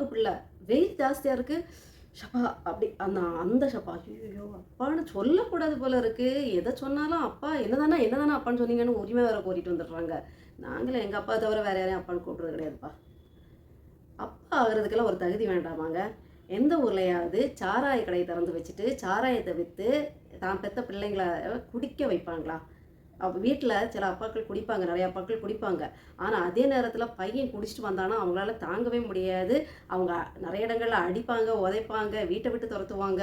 அப்பாவுக்கு பிள்ளை. வெயிட் ஜாஸ்தியாக இருக்குது ஷப்பா அப்படி அந்த அந்த ஷப்பா ஐயோ அப்பான்னு சொல்லக்கூடாது போல இருக்கு. எதை சொன்னாலும் அப்பா என்னதானா என்னதானா அப்பான்னு சொன்னீங்கன்னு உரிமை வேற கோரிட்டு வந்துடுறாங்க. நாங்களும் எங்கள் அப்பா தவிர வேற யாரையும் அப்பான்னு கூப்பிடுறது கிடையாதுப்பா. அப்பா ஆகிறதுக்கெல்லாம் ஒரு தகுதி வேண்டாமாங்க. எந்த ஊர்லையாவது சாராய கடையை திறந்து வச்சுட்டு சாராயத்தை விற்று தான் பெற்ற பிள்ளைங்கள குடிக்க வைப்பாங்களா? அவள் வீட்டில் சில அப்பாக்கள் குடிப்பாங்க நிறைய அப்பாக்கள் குடிப்பாங்க. ஆனால் அதே நேரத்தில் பையன் குடிச்சிட்டு வந்தானா அவங்களால தாங்கவே முடியாது. அவங்க நிறைய இடங்களில் அடிப்பாங்க உதைப்பாங்க வீட்டை விட்டு துரத்துவாங்க.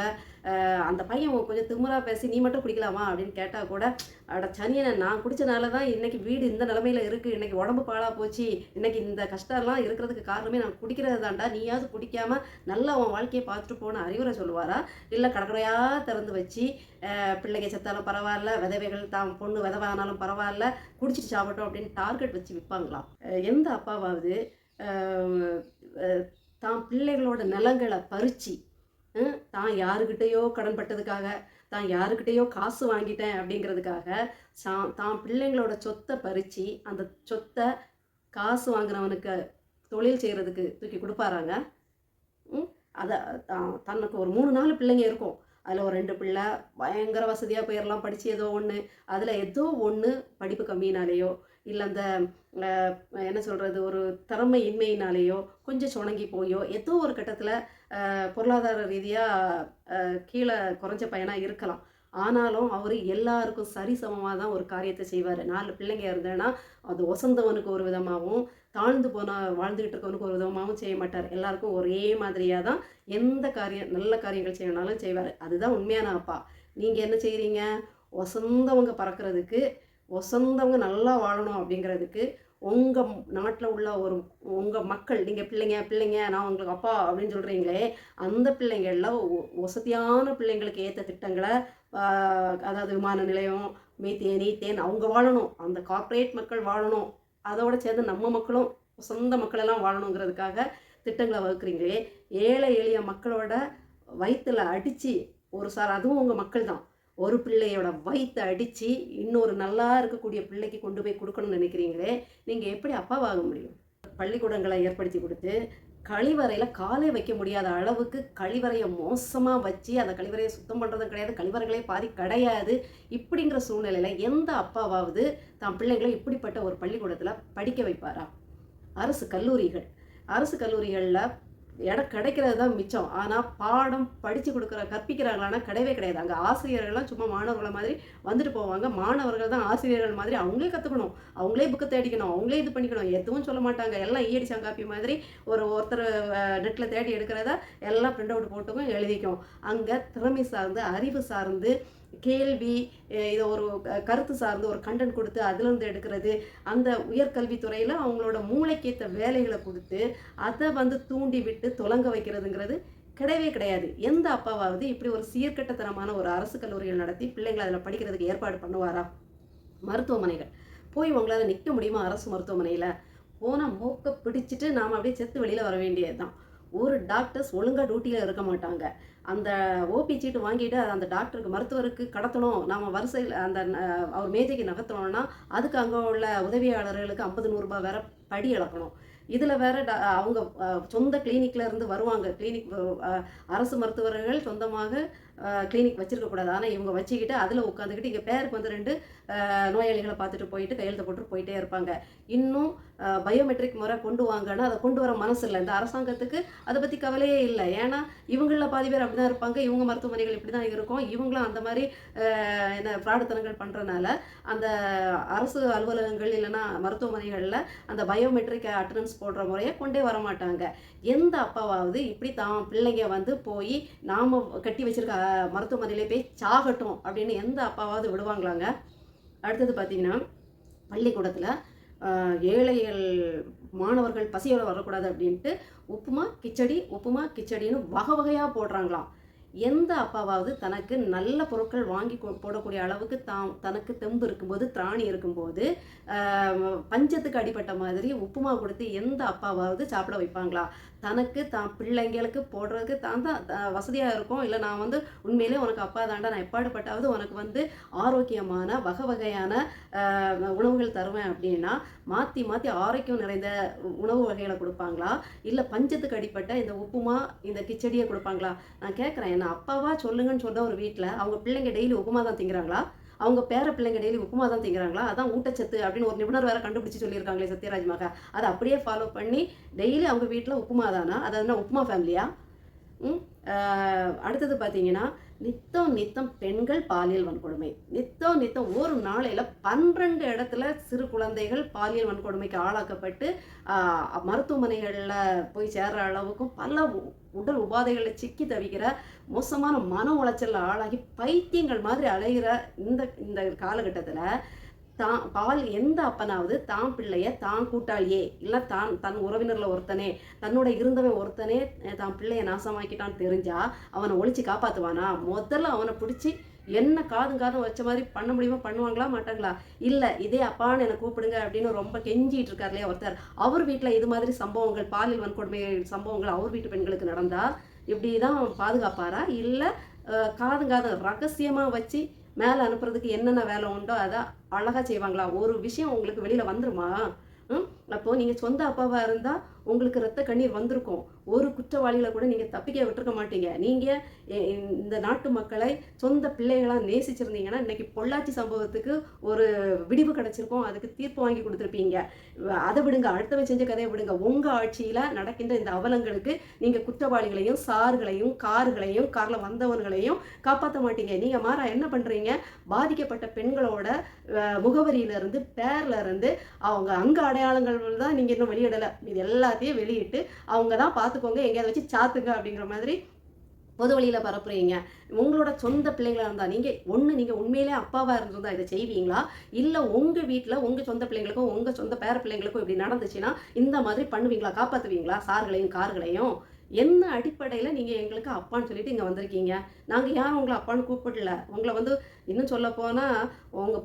அந்த பையன் கொஞ்சம் திமிரா பேசி நீ மட்டும் குடிக்கலாமா? அப்படின்னு கேட்டால் கூட அட சனியனை நான் குடிச்சனால தான் இன்னைக்கு வீடு இந்த நிலமையில இருக்குது இன்றைக்கி உடம்பு பாழாக போச்சு. இன்றைக்கி இந்த கஷ்டம்லாம் இருக்கிறதுக்கு காரணமே நான் குடிக்கிறது தான்டா. நீயாவது குடிக்காமல் நல்லா உன் வாழ்க்கையை பார்த்துட்டு போன அறிவுரை சொல்லுவாரா? இல்லை கடற்கடையாக திறந்து வச்சு பிள்ளைங்க செத்தாலும் பரவாயில்ல விதவைகள் தான் பொண்ணு விதவானாலும் பரவாயில்ல குடிச்சிட்டு சாப்பிட்டோம் அப்படின்னு டார்கெட் வச்சு விற்பாங்களாம் எந்த அப்பாவாவது தான் பிள்ளைகளோட நிலங்களை பறித்து தான் யாருக்கிட்டேயோ கடன் பட்டதுக்காக தான் யாருக்கிட்டேயோ காசு வாங்கிட்டேன் அப்படிங்கிறதுக்காக சா- தான் பிள்ளைங்களோட சொத்தை பறித்து அந்த சொத்தை காசு வாங்குறவனுக்கு தொழில் செய்கிறதுக்கு தூக்கி கொடுப்பாராங்க. ம், அதை தான் தனக்கு ஒரு மூணு நாலு பிள்ளைங்க இருக்கும். அதில் ஒரு ரெண்டு பிள்ளை பயங்கர வசதியாக போயிடலாம் படித்து ஏதோ ஒன்று அதில் ஏதோ ஒன்று படிப்பு கம்மினாலேயோ இல்லை அந்த என்ன சொல்கிறது ஒரு திறமை இன்மையினாலேயோ கொஞ்சம் சுணங்கி போயோ ஏதோ ஒரு கட்டத்தில் பொருளாதார ரீதியாக கீழே குறைஞ்ச பையனாக இருக்கலாம். ஆனாலும் அவர் எல்லாருக்கும் சரிசமமாக தான் ஒரு காரியத்தை செய்வார். நாலு பிள்ளைங்க இருந்தேன்னா அது ஒசந்தவனுக்கு ஒரு விதமாகவும் தாழ்ந்து போன வாழ்ந்துகிட்டு இருக்கவனுக்கு ஒரு விதமாகவும் செய்ய மாட்டார். எல்லாருக்கும் ஒரே மாதிரியாக தான் எந்த காரியம் நல்ல காரியங்கள் செய்யணும்னாலும் செய்வார். அதுதான் உண்மையான அப்பா. நீங்கள் என்ன செய்கிறீங்க ஒசந்தவங்க பறக்கிறதுக்கு ஒசந்தவங்க நல்லா வாழணும் அப்படிங்கிறதுக்கு உங்கள் நாட்டில் உள்ள ஒரு உங்கள் மக்கள் நீங்கள் பிள்ளைங்க பிள்ளைங்க நான் உங்களுக்கு அப்பா அப்படின்னு சொல்கிறீங்களே அந்த பிள்ளைங்களில் வசதியான பிள்ளைங்களுக்கு ஏற்ற திட்டங்களை அதாவது விமான நிலையம் மீத்தேனி தேன் அவங்க வாழணும். அந்த கார்ப்பரேட் மக்கள் வாழணும். அதோடு சேர்ந்து நம்ம மக்களும் சொந்த மக்களெல்லாம் வாழணுங்கிறதுக்காக திட்டங்களை வகுக்கிறீங்களே ஏழை எளிய மக்களோட வயிற்றில் அடித்து ஒரு சார் அதுவும் உங்கள் மக்கள் தான் ஒரு பிள்ளையோட வயிற்றை அடித்து இன்னொரு நல்லா இருக்கக்கூடிய பிள்ளைக்கு கொண்டு போய் கொடுக்கணும்னு நினைக்கிறீங்களே நீங்கள் எப்படி அப்பாவாக முடியும்? பள்ளிக்கூடங்களை ஏற்படுத்தி கொடுத்து கழிவறையில் காலை வைக்க முடியாத அளவுக்கு கழிவறையை மோசமாக வச்சு அந்த கழிவறையை சுத்தம் பண்ணுறதும் கிடையாது கழிவறைகளே பாதி கிடையாது இப்படிங்கிற சூழ்நிலையில் எந்த அப்பாவாவது தான் பிள்ளைங்களை இப்படிப்பட்ட ஒரு பள்ளிக்கூடத்தில் படிக்க வைப்பாரா? அரசு கல்லூரிகள். அரசு கல்லூரிகளில் இடம் கிடைக்கிறது தான் மிச்சம். ஆனால் பாடம் படித்து கொடுக்குற கற்பிக்கிறாங்களான்னா கிடையவே கிடையாது. அங்கே ஆசிரியர்கள்லாம் சும்மா மாணவர்களை மாதிரி வந்துட்டு போவாங்க. மாணவர்கள் தான் ஆசிரியர்கள் மாதிரி அவங்களே கற்றுக்கணும் அவங்களே புக்கை தேடிக்கணும். அவங்களே இது பண்ணிக்கணும். எதுவும் சொல்ல மாட்டாங்க. எல்லாம் ஈயடி காப்பி மாதிரி ஒரு ஒருத்தர் நெட்டில் தேடி எடுக்கிறத எல்லாம் பிரிண்ட் அவுட் போட்டுக்கும் எழுதிக்கும். அங்கே திறமை சார்ந்து அறிவு சார்ந்து கேள்வி இதை ஒரு க- கருத்து சார்ந்து ஒரு கண்டென்ட் கொடுத்து அதுலேருந்து எடுக்கிறது அந்த உயர்கல்வித்துறையில் அவங்களோட மூளைக்கேற்ற வேலைகளை கொடுத்து அதை வந்து தூண்டி விட்டு தொலங்க வைக்கிறதுங்கிறது கிடையவே கிடையாது. எந்த அப்பாவாவது இப்படி ஒரு சீர்கட்டத்தனமான ஒரு அரசு கல்லூரிகள் நடத்தி பிள்ளைங்களை அதில் படிக்கிறதுக்கு ஏற்பாடு பண்ணுவாரா? மருத்துவமனைகள். போய் உங்களால் நிற்க முடியுமா அரசு மருத்துவமனையில்? போனால் மூக்க பிடிச்சிட்டு நாம் அப்படியே செத்து வெளியில் வர வேண்டியது தான் ஒரு டாக்டர்ஸ் ஒழுங்காக டியூட்டியில் இருக்க மாட்டாங்க. அந்த ஓபி சீட்டு வாங்கிட்டு அதை அந்த டாக்டருக்கு மருத்துவருக்கு கடத்தணும். நாம் வரிசையில் அந்த அவர் மேஜைக்கு நகர்த்தணும்னா அதுக்கு அங்கே உள்ள உதவியாளர்களுக்கு ஐம்பது நூறுரூபா வேற படி இழக்கணும். இதில் வேற ட- அவங்க சொந்த கிளினிக்ல இருந்து வருவாங்க. கிளினிக் அரசு மருத்துவர்கள் சொந்தமாக கிளினிக் வச்சுருக்கக்கூடாது ஆனால் இவங்க வச்சுக்கிட்டு அதில் உட்காந்துக்கிட்டு இங்கே பேருக்கு வந்து ரெண்டு நோயாளிகளை பார்த்துட்டு போயிட்டு கையெழுத்து போட்டு போயிட்டே இருப்பாங்க. இன்னும் பயோமெட்ரிக் முறை கொண்டு வாங்கன்னா அதை கொண்டு வர மனசு இல்லை. இந்த அரசாங்கத்துக்கு அதை பற்றி கவலையே இல்லை. ஏன்னா இவங்களில் பாதி பேர் அப்படி தான் இருப்பாங்க. இவங்க மருத்துவமனைகள் இப்படி தான் இருக்கும். இவங்களும் அந்த மாதிரி என்ன பிராடுத்தனங்கள் பண்ணுறனால அந்த அரசு அலுவலகங்கள் இல்லைன்னா மருத்துவமனைகளில் அந்த பயோமெட்ரிக் அட்டண்டன்ஸ் போடுற முறையை கொண்டே வர மாட்டாங்க எந்த அப்பாவாவது இப்படி தான் பிள்ளைங்க வந்து போய் நாம் கட்டி வச்சிருக்க மருத்துவமனையிலே போய் சாகட்டும் அப்படின்னு எந்த அப்பாவாவது விடுவாங்களாங்க? அடுத்தது பார்த்தீங்கன்னா பள்ளிக்கூடத்தில் ஏழைகள் மாணவர்கள் பசியோட வரக்கூடாது அப்படின்ட்டு உப்புமா கிச்சடி உப்புமா கிச்சடின்னு வகை வகையாக போடுறாங்களாம். எந்த அப்பாவாவது தனக்கு நல்ல பொருட்கள் வாங்கி கொ- போடக்கூடிய அளவுக்கு தான் தனக்கு தெம்பு இருக்கும்போது திராணி இருக்கும்போது பஞ்சத்துக்கு அடிப்பட்ட மாதிரி உப்புமா கொடுத்து எந்த அப்பாவாவது சாப்பிட வைப்பாங்களா? தனக்கு தான் பிள்ளைங்களுக்கு போடுறதுக்கு தான் தான் வசதியாக இருக்கும். இல்லை நான் வந்து உண்மையிலே உனக்கு அப்பா தாண்டா நான் எப்பாடுபட்டாவது உனக்கு வந்து ஆரோக்கியமான வகை வகையான உணவுகள் தருவேன் அப்படின்னா மாற்றி மாற்றி ஆரோக்கியம் நிறைந்த உணவு வகைகளை கொடுப்பாங்களா? இல்லை பஞ்சத்துக்கு அடிப்பட்ட இந்த உப்புமா இந்த கிச்சடியை கொடுப்பாங்களா? நான் கேட்குறேன் என்ன அப்பாவா சொல்லுங்கன்னு சொன்ன ஒரு வீட்டில் அவங்க பிள்ளைங்க டெய்லி உப்புமா தான் திங்கிறாங்களா? அவங்க பேர பிள்ளைங்க டெய்லி உப்புமா தான் திங்கிறாங்களா? அதான் ஊட்டச்சத்து அப்படின்னு ஒரு நிபுணர் வேற கண்டுபிடிச்சு சொல்லியிருக்காங்களே சத்யராஜ் மகா. அதை அப்படியே ஃபாலோ பண்ணி டெய்லி அவங்க வீட்டில் உப்புமா தானா அதாவது உப்புமா ஃபேமிலியா அடுத்தது பார்த்தீங்கன்னா நித்தம் நித்தம் பெண்கள் பாலியல் வன்கொடுமை. நித்தம் நித்தம் ஒரு நாளையில் பன்னிரண்டு இடத்துல சிறு குழந்தைகள் பாலியல் வன்கொடுமைக்கு ஆளாக்கப்பட்டு மருத்துவமனைகளில் போய் சேர்ற அளவுக்கும் பல உ- உடல் உபாதைகளில் சிக்கி தவிக்கிற மோசமான மன உளைச்சலில் ஆளாகி பைத்தியங்கள் மாதிரி அலைகிற இந்த இந்த காலகட்டத்தில் தான் பால் எந்த அப்பனாவது தான் பிள்ளைய தான் கூட்டாளியே. இல்லை தான் தன் உறவினரில் ஒருத்தனே தன்னோட இருந்தவன் ஒருத்தனே தான் பிள்ளைய நாசமாக்கிட்டான்னு தெரிஞ்சா அவனை ஒழிச்சு காப்பாற்றுவானா முதல்ல அவனை பிடிச்சி என்ன காதும் காதும் வச்ச மாதிரி பண்ண முடியுமா பண்ணுவாங்களா மாட்டாங்களா? இல்லை இதே அப்பான்னு என்னை கூப்பிடுங்க அப்படின்னு ரொம்ப கெஞ்சிட்டு இருக்கார் இல்லையா ஒருத்தர். அவர் வீட்டில் இது மாதிரி சம்பவங்கள் பாலியல் வன்கொடுமை சம்பவங்கள் அவர் வீட்டு பெண்களுக்கு நடந்தால் இப்படி தான் பாதுகாப்பாரா? இல்லை காதும் காதும் ரகசியமாக வச்சு மேலே அனுப்புறதுக்கு என்னென்ன வேலை உண்டோ அதை அழகாக செய்வாங்களா? ஒரு விஷயம் உங்களுக்கு வெளியில் வந்துருமா? ம்? அப்போது நீங்கள் சொந்த அப்பாவாக இருந்தால் உங்களுக்கு ரத்த கண்ணீர் வந்திருக்கும். ஒரு குற்றவாளிகளை கூட நீங்கள் தப்பிக்க விட்டுருக்க மாட்டீங்க. நீங்கள் இந்த நாட்டு மக்களை சொந்த பிள்ளைகளாக நேசிச்சிருந்தீங்கன்னா இன்னைக்கு பொள்ளாச்சி சம்பவத்துக்கு ஒரு விடிவு கிடச்சிருக்கும். அதுக்கு தீர்ப்பு வாங்கி கொடுத்துருப்பீங்க. அதை விடுங்க அடுத்தவன் செஞ்ச கதையை விடுங்க. உங்கள் ஆட்சியில் நடக்கின்ற இந்த அவலங்களுக்கு நீங்கள் குற்றவாளிகளையும் சார்களையும் கார்களையும் காரில் வந்தவர்களையும் காப்பாற்ற மாட்டீங்க. நீங்கள் மாறா என்ன பண்ணுறீங்க பாதிக்கப்பட்ட பெண்களோட முகவரியிலிருந்து பேர்லருந்து அவங்க அங்க அடையாளங்கள் தான் நீங்கள் இன்னும் வெளியிடலை. இது எல்லாத்தையும் வெளியிட்டு அவங்க தான் பார்த்து பார்த்துக்கோங்க எங்கேயாவது வச்சு சாத்துங்க அப்படிங்கிற மாதிரி பொது வழியில் பரப்புறீங்க. உங்களோட சொந்த பிள்ளைங்களா இருந்தால் நீங்கள் ஒன்று நீங்கள் உண்மையிலே அப்பாவாக இருந்திருந்தால் இதை செய்வீங்களா? இல்லை உங்கள் வீட்டில் உங்கள் சொந்த பிள்ளைங்களுக்கும் உங்கள் சொந்த பேர பிள்ளைங்களுக்கும் இப்படி நடந்துச்சுன்னா இந்த மாதிரி பண்ணுவீங்களா? காப்பாற்றுவீங்களா சார்களையும் கார்களையும்? என்ன அடிப்படையில் நீங்கள் எங்களுக்கு அப்பான்னு சொல்லிட்டு இங்கே வந்திருக்கீங்க? நாங்கள் யாரும் உங்களை அப்பான்னு கூப்பிடல. உங்களை வந்து இன்னும் சொல்ல போனால் உங்கள்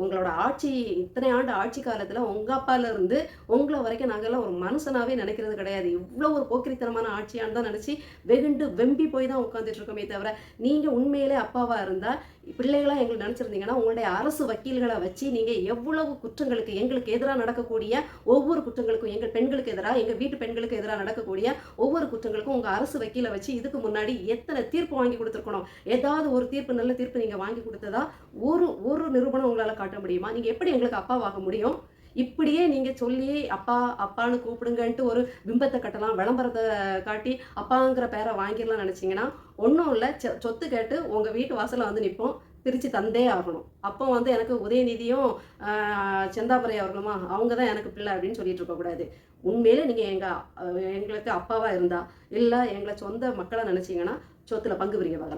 உங்களோட ஆட்சி இத்தனை ஆண்டு ஆட்சி காலத்தில் உங்கள் அப்பாலேருந்து உங்களை வரைக்கும் நாங்கள்லாம் ஒரு மனுஷனாகவே நினைக்கிறது கிடையாது. இவ்வளோ ஒரு போக்கிரித்தனமான ஆட்சியான்னு தான் நினச்சி வெகுண்டு வெம்பி போய் தான் உட்காந்துட்டு இருக்கோமே தவிர நீங்கள் உண்மையிலே அப்பாவாக இருந்தால் பிள்ளைகளாக எங்களுக்கு நினச்சிருந்தீங்கன்னா உங்களுடைய அரசு வக்கீல்களை வச்சு நீங்கள் எவ்வளவு குற்றங்களுக்கு எங்களுக்கு எதிராக நடக்கக்கூடிய ஒவ்வொரு குற்றங்களுக்கும் எங்கள் பெண்களுக்கு எதிராக எங்கள் வீட்டு பெண்களுக்கு எதிராக நடக்கக்கூடிய ஒவ்வொரு குற்றங்களுக்கும் உங்கள் அரசு வக்கீலை வச்சு இதுக்கு முன்னாடி எத்தனை தீர்ப்பு வாங்கி கொடுத்துருக்கணும்? ஏதாவது ஒரு தீர்ப்பு நல்ல தீர்ப்பு நீங்கள் வாங்கி கொடுத்ததா ஒரு ஒரு நிரூபணம் உங்களால் காட்ட முடியுமா? நீங்கள் எப்படி எங்களுக்கு அப்பாவாக முடியும்? இப்படியே நீங்கள் சொல்லி அப்பா அப்பான்னு கூப்பிடுங்கன்ட்டு ஒரு பிம்பத்தை கட்டலாம் விளம்பரத்தை காட்டி அப்பாங்கிற பேரை வாங்கிடலாம் நினச்சிங்கன்னா ஒன்றும் இல்லை. சொத்து கேட்டு உங்கள் வீட்டு வாசலில் வந்து நிற்போம் பிரித்து தந்தே ஆகணும். அப்போ வந்து எனக்கு உதயநிதியும் ஆஹ், செந்தாமரை அவர்களுமா அவங்க தான் எனக்கு பிள்ளை அப்படின்னு சொல்லிட்டு இருக்கக்கூடாது உண்மையிலே நீங்கள் எங்கள் எங்களுக்கு அப்பாவாக இருந்தா இல்லை எங்களை சொந்த மக்களை நினச்சிங்கன்னா சொத்தில் பங்கு பிரிக்க பார்க்கலாம்